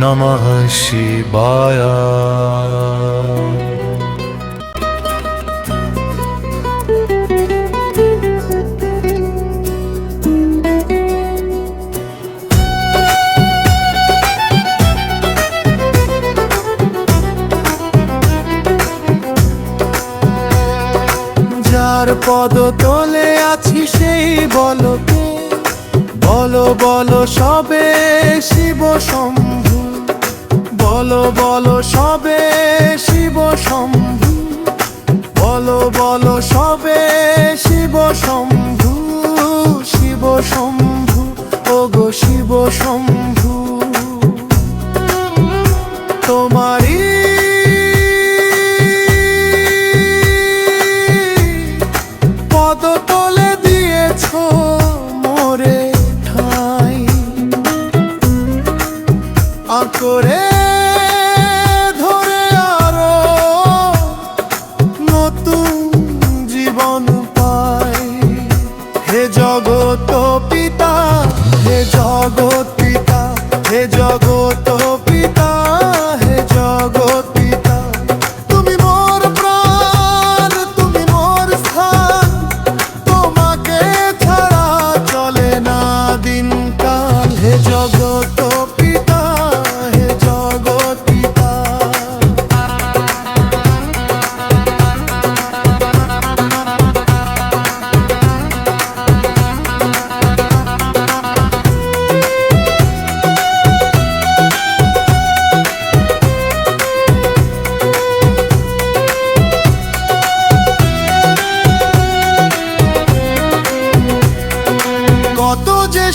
নমঃ শিবায় যার পদ তলে আছি সেই বলকে বলো বলো সবে শিব শম্ভু বলো বলো সবে শিব শম্ভু। বলো বলো সবে শিব শম্ভু শিব শম্ভু, ওগো শিব শম্ভু। তোমারই পদ তলে মোরে ঠাই। জগত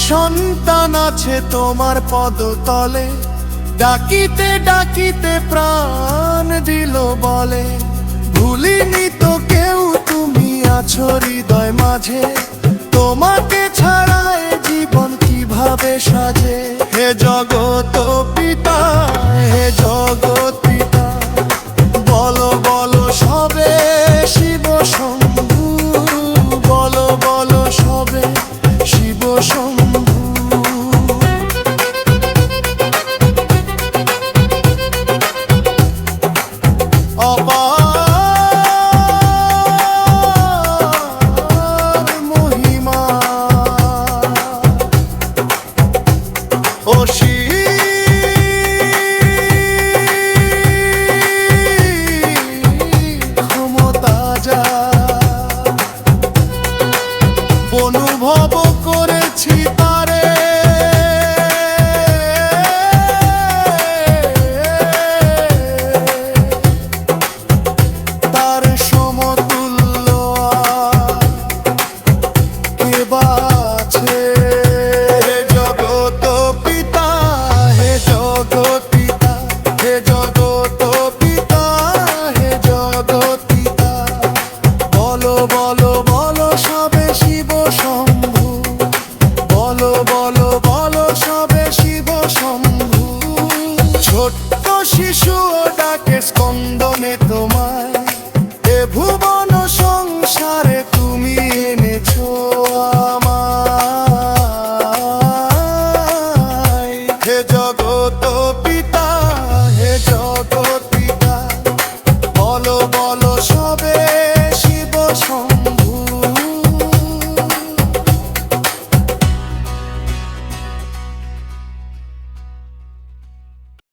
সন্তান আছে তোমার পদতলে। ডাকিতে ডাকিতে প্রাণ দিল বলে। ভুলিনি তো কেউ, তুমি আছো হৃদয় মাঝে। তোমাকে ছাড়া জীবন কীভাবে সাজে? হে জগত পিতা অনুভব করেছি ছোট্ট শিশু ডাকে স্কন্দনে তোমায়। এ ভুবন